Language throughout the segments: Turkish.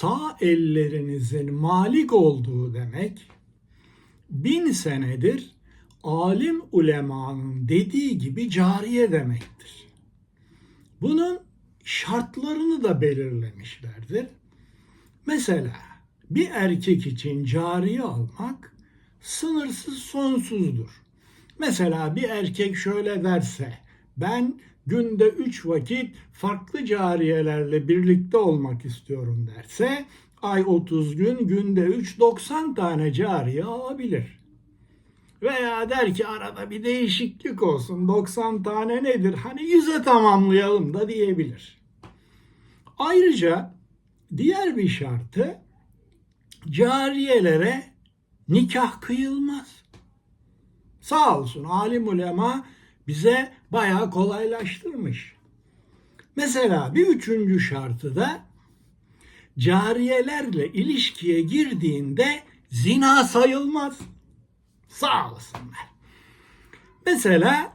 sağ ellerinizin malik olduğu demek bin senedir alim ulemanın dediği gibi cariye demektir. Bunun şartlarını da belirlemişlerdir. Mesela bir erkek için cariye almak sınırsız sonsuzdur. Mesela bir erkek şöyle derse ben günde üç vakit farklı cariyelerle birlikte olmak istiyorum derse ay 30 gün günde 3 90 tane cariye alabilir. Veya der ki arada bir değişiklik olsun 90 tane nedir hani 100'e tamamlayalım da diyebilir. Ayrıca diğer bir şartı cariyelere nikah kıyılmaz. Sağ olsun alim ulema bize bayağı kolaylaştırmış. Mesela bir üçüncü şartı da cariyelerle ilişkiye girdiğinde zina sayılmaz. Sağ olsunlar. Mesela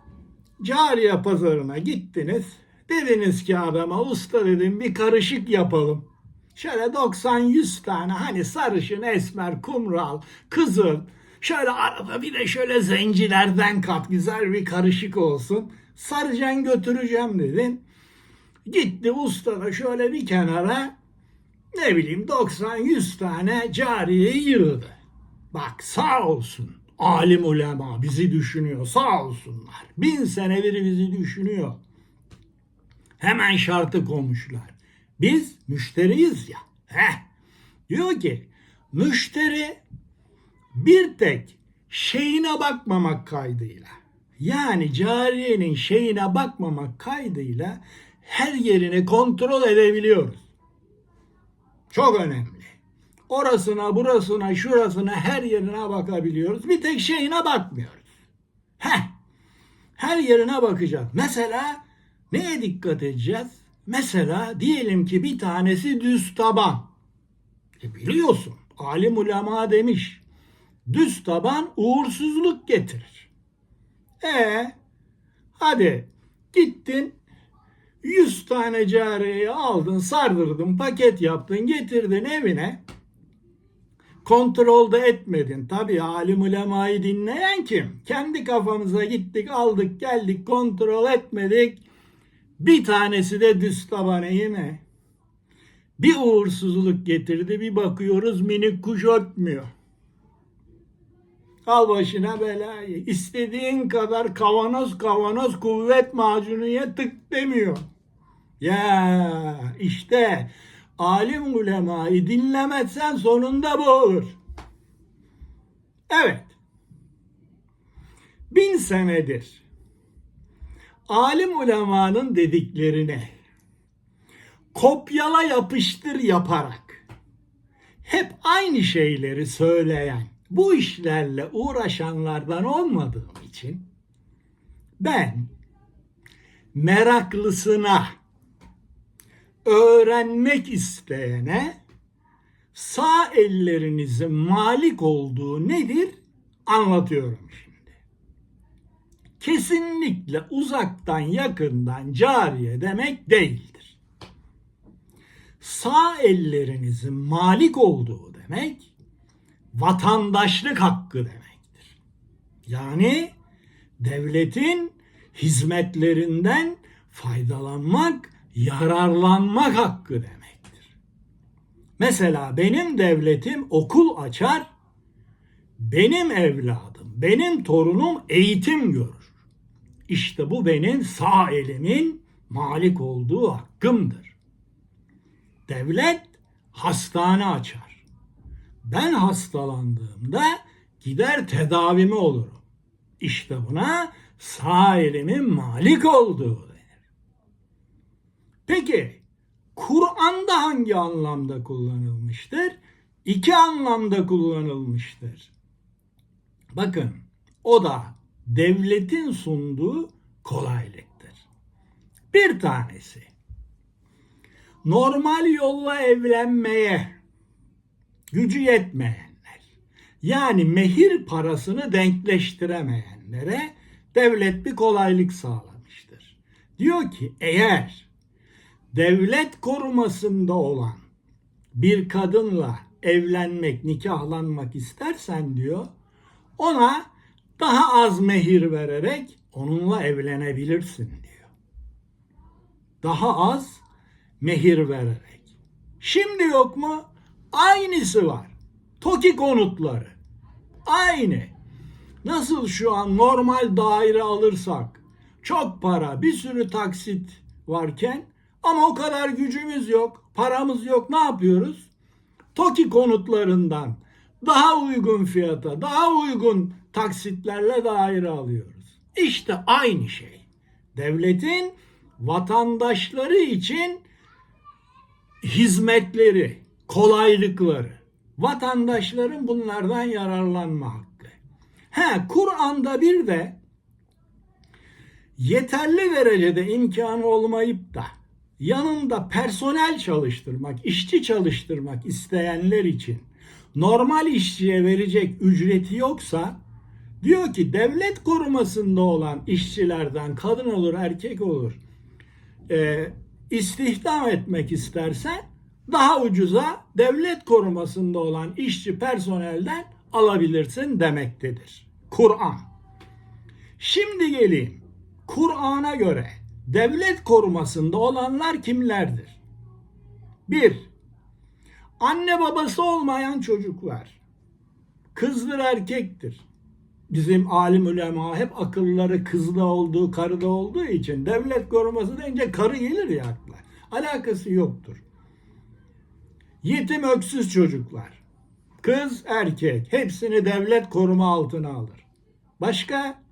cariye pazarına gittiniz. Dediniz ki adama usta dedim bir karışık yapalım. Şöyle 90-100 tane hani sarışın, esmer, kumral, kızıl. Şöyle arada bir de şöyle zencilerden kat güzel bir karışık olsun. Saracaksın götüreceğim dedin. Gitti usta da şöyle bir kenara ne bileyim 90-100 tane cariyeyi yığdı. Bak sağ olsun alim ulema bizi düşünüyor sağ olsunlar. Bin senedir bizi düşünüyor. Hemen şartı koymuşlar. Biz müşteriyiz ya. Heh. Diyor ki müşteri bir tek şeyine bakmamak kaydıyla yani cariyenin şeyine bakmamak kaydıyla her yerini kontrol edebiliyoruz. Çok önemli. Orasına, burasına, şurasına her yerine bakabiliyoruz. Bir tek şeyine bakmıyoruz. Heh. Her yerine bakacağız. Mesela neye dikkat edeceğiz? Mesela diyelim ki bir tanesi düz taban. E biliyorsun alim ulema demiş. Düz taban uğursuzluk getirir. E hadi gittin 100 tane cariyeyi aldın, sardırdın, paket yaptın, getirdin evine. Kontrolde etmedin. Tabii alim ulemayı dinleyen kim? Kendi kafamıza gittik, aldık, geldik, kontrol etmedik. Bir tanesi de düz taban iyi mi? Bir uğursuzluk getirdi, bir bakıyoruz minik kuş ötmüyor. Al başına belayı. İstediğin kadar kavanoz kavanoz kuvvet macunu ye tık demiyor. Ya işte alim ulemayı dinlemezsen sonunda bu olur. Evet. Bin senedir alim ulemanın dediklerine kopyala yapıştır yaparak hep aynı şeyleri söyleyen bu işlerle uğraşanlardan olmadığım için ben meraklısına öğrenmek isteyene sağ ellerinizin malik olduğu nedir anlatıyorum şimdi. Kesinlikle uzaktan yakından cariye demek değildir. Sağ ellerinizin malik olduğu demek vatandaşlık hakkı demektir. Yani devletin hizmetlerinden faydalanmak, yararlanmak hakkı demektir. Mesela benim devletim okul açar, benim evladım, benim torunum eğitim görür. İşte bu benim sağ elimin malik olduğu hakkımdır. Devlet hastane açar ben hastalandığımda gider tedavimi olurum. İşte buna sağ elimin malik olduğu denir. Peki Kur'an'da hangi anlamda kullanılmıştır? İki anlamda kullanılmıştır. Bakın o da devletin sunduğu kolaylıktır. Bir tanesi normal yolla evlenmeye gücü yetmeyenler yani mehir parasını denkleştiremeyenlere devlet bir kolaylık sağlamıştır. Diyor ki eğer devlet korumasında olan bir kadınla evlenmek, nikahlanmak istersen diyor, ona daha az mehir vererek onunla evlenebilirsin diyor. Daha az mehir vererek. Şimdi yok mu? Aynısı var. TOKİ konutları. Aynı. Nasıl şu an normal daire alırsak çok para, bir sürü taksit varken ama o kadar gücümüz yok, paramız yok. Ne yapıyoruz? TOKİ konutlarından daha uygun fiyata, daha uygun taksitlerle daire alıyoruz. İşte aynı şey. Devletin vatandaşları için hizmetleri, kolaylıkları. Vatandaşların bunlardan yararlanma hakkı. He, Kur'an'da bir de yeterli derecede imkanı olmayıp da yanında personel çalıştırmak, işçi çalıştırmak isteyenler için normal işçiye verecek ücreti yoksa diyor ki devlet korumasında olan işçilerden kadın olur erkek olur e, istihdam etmek istersen daha ucuza devlet korumasında olan işçi personelden alabilirsin demektedir. Kur'an. Şimdi geleyim. Kur'an'a göre devlet korumasında olanlar kimlerdir? Bir, anne babası olmayan çocuklar. Kızdır erkektir. Bizim alim ulema hep akılları kızda olduğu, karıda olduğu için devlet koruması deyince karı gelir ya akla. Alakası yoktur. Yetim öksüz çocuklar. Kız, erkek hepsini devlet koruma altına alır. Başka?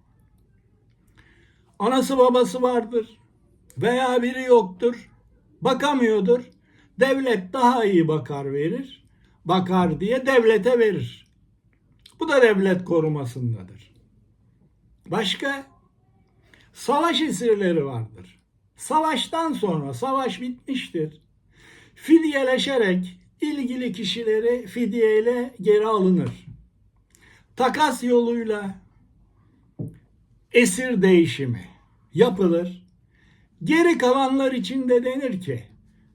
Anası babası vardır veya biri yoktur. Bakamıyordur. Devlet daha iyi bakar verir. Bakar diye devlete verir. Bu da devlet korumasındadır. Başka? Savaş esirleri vardır. Savaştan sonra savaş bitmiştir. Fidyeleşerek ilgili kişileri fidyeyle geri alınır. Takas yoluyla esir değişimi yapılır. Geri kalanlar için de denir ki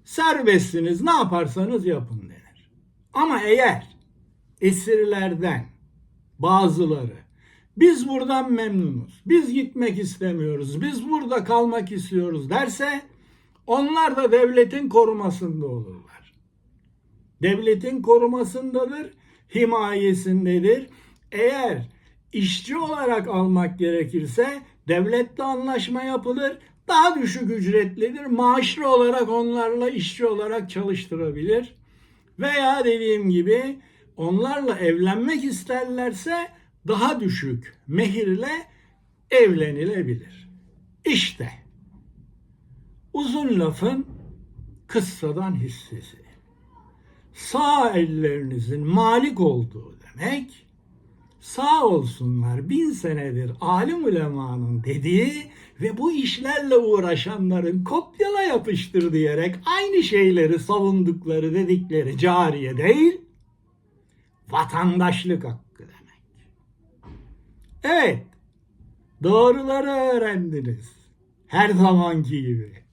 serbestsiniz ne yaparsanız yapın denir. Ama eğer esirlerden bazıları biz buradan memnunuz, biz gitmek istemiyoruz, biz burada kalmak istiyoruz derse onlar da devletin korumasında olurlar. Devletin korumasındadır, himayesindedir. Eğer işçi olarak almak gerekirse devletle anlaşma yapılır. Daha düşük ücretlidir. Maaşlı olarak onlarla işçi olarak çalıştırabilir. Veya dediğim gibi onlarla evlenmek isterlerse daha düşük mehirle evlenilebilir. İşte uzun lafın kıssadan hissesi. Sağ ellerinizin malik olduğu demek sağ olsunlar bin senedir alim ulemanın dediği ve bu işlerle uğraşanların kopyala yapıştır diyerek aynı şeyleri savundukları dedikleri cariye değil, vatandaşlık hakkı demek. Evet, doğruları öğrendiniz. Her zamanki gibi.